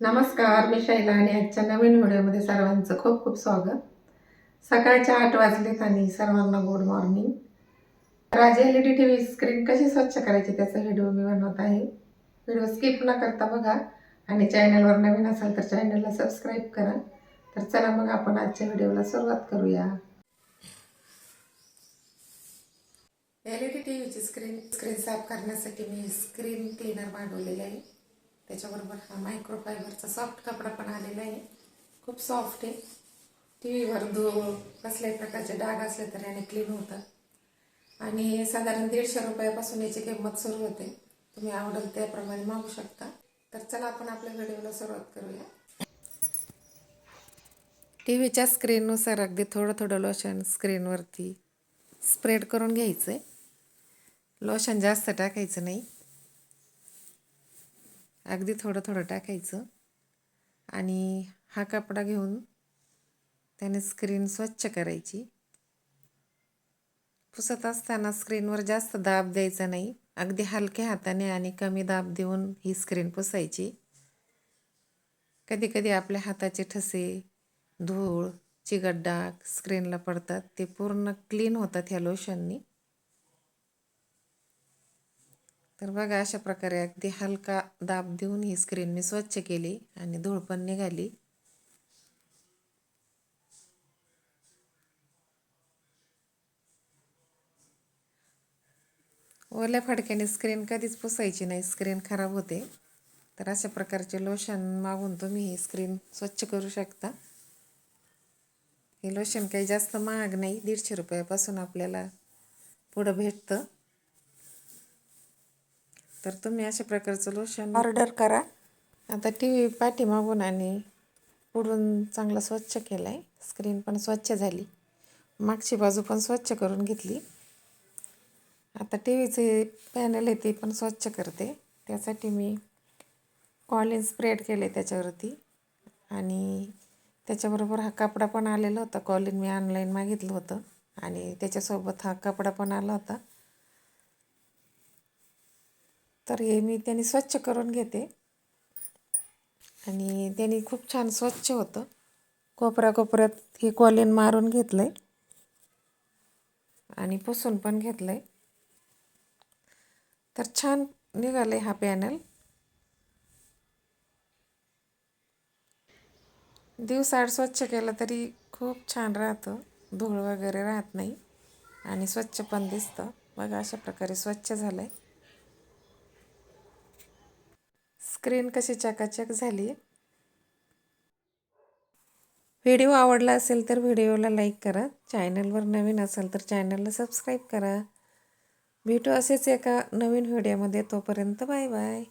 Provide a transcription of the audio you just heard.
नमस्कार मी शैला आणि आजच्या नवीन व्हिडिओमध्ये सर्वांचं खूप खूप स्वागत. सकाळच्या आठ वाजलेत आणि सर्वांना गुड मॉर्निंग तर आज L E D T V screen कशी स्वच्छ करायची त्याचा व्हिडिओ मी बनवत आहे. व्हिडिओ स्किप न करता बघा आणि चॅनलवर नवीन असाल तर चॅनलला सबस्क्राईब करा. तर चला मग आपण आजच्या व्हिडिओला सुरुवात करूया. एल ई डी टी व्हीची स्क्रीन स्क्रीन साफ करण्यासाठी मी स्क्रीन क्लीनर मागवलेली आहे. त्याच्याबरोबर हा मायक्रोफायबरचा सॉफ्ट कपडा पण आलेला आहे. खूप सॉफ्ट आहे. टी व्हीवर धूळ कसल्याही प्रकारचे डाग असले तर याने क्लीन होतं. आणि साधारण दीडशे रुपयापासून याची किंमत सुरू होते. तुम्ही आवडेल त्याप्रमाणे मागू शकता. तर चला आपण आपल्या व्हिडिओला सुरुवात करूया. टी व्हीच्या स्क्रीननुसार अगदी थोडं थोडं लोशन स्क्रीनवरती स्प्रेड करून घ्यायचं आहे लोशन जास्त टाकायचं नाही. अगदी थोडं थोडं टाकायचं. आणि हा कपडा घेऊन त्याने स्क्रीन स्वच्छ करायची. पुसत असताना स्क्रीनवर जास्त दाब द्यायचा नाही. अगदी हलक्या हाताने आणि कमी दाब देऊन ही स्क्रीन पुसायची. कधीकधी आपल्या हाताचे ठसे धूळ चिकट डाग स्क्रीनला पडतात. ते पूर्ण क्लीन होतात ह्या लोशननी. तर बघा अशा प्रकारे अगदी हलका दाब देऊन ही स्क्रीन मी स्वच्छ केली आणि धूळ पण निघाली. ओल्या फडक्याने स्क्रीन कधीच पुसायची नाही स्क्रीन खराब होते. तर अशा प्रकारचे लोशन मागून तुम्ही ही स्क्रीन स्वच्छ करू शकता. हे लोशन काही जास्त महाग नाही दीडशे रुपयापासून आपल्याला पुढं भेटतं. तर तुम्ही अशा प्रकारचं लोशन ऑर्डर करा. आता टी व्ही पाठीमागून आणि पुढून चांगला स्वच्छ केला आहे स्क्रीन पण स्वच्छ झाली. मागची बाजू पण स्वच्छ करून घेतली. आता टी व्हीचे पॅनल आहे ते पण स्वच्छ करते. त्यासाठी मी कॉलिन स्प्रेड केले त्याच्यावरती. आणि त्याच्याबरोबर हा कपडा पण आलेला होता. कॉलिन मी ऑनलाईन मागितलं होतं. आणि त्याच्यासोबत हा कपडा पण आला होता. तर हे मी त्यांनी स्वच्छ करून घेते. आणि त्यांनी खूप छान स्वच्छ होतं. कोपऱ्या कोपऱ्यात हे कॉलिन मारून घेतलं आहे आणि पुसून पण घेतलं आहे तर छान निघालं आहे हा पॅनल. दिवसाआड स्वच्छ केलं तरी खूप छान राहतं. धूळ वगैरे राहत नाही. आणि स्वच्छ पण दिसतं. बघा अशा प्रकारे स्वच्छ झालं आहे स्क्रीन कशी चकाचक झाली? व्हिडिओ आवडला असेल तर व्हिडिओला लाईक करा. चॅनलवर नवीन असेल तर चॅनलला सबस्क्राईब करा. भेटू असेच एका नवीन व्हिडिओमध्ये तोपर्यंत बाय बाय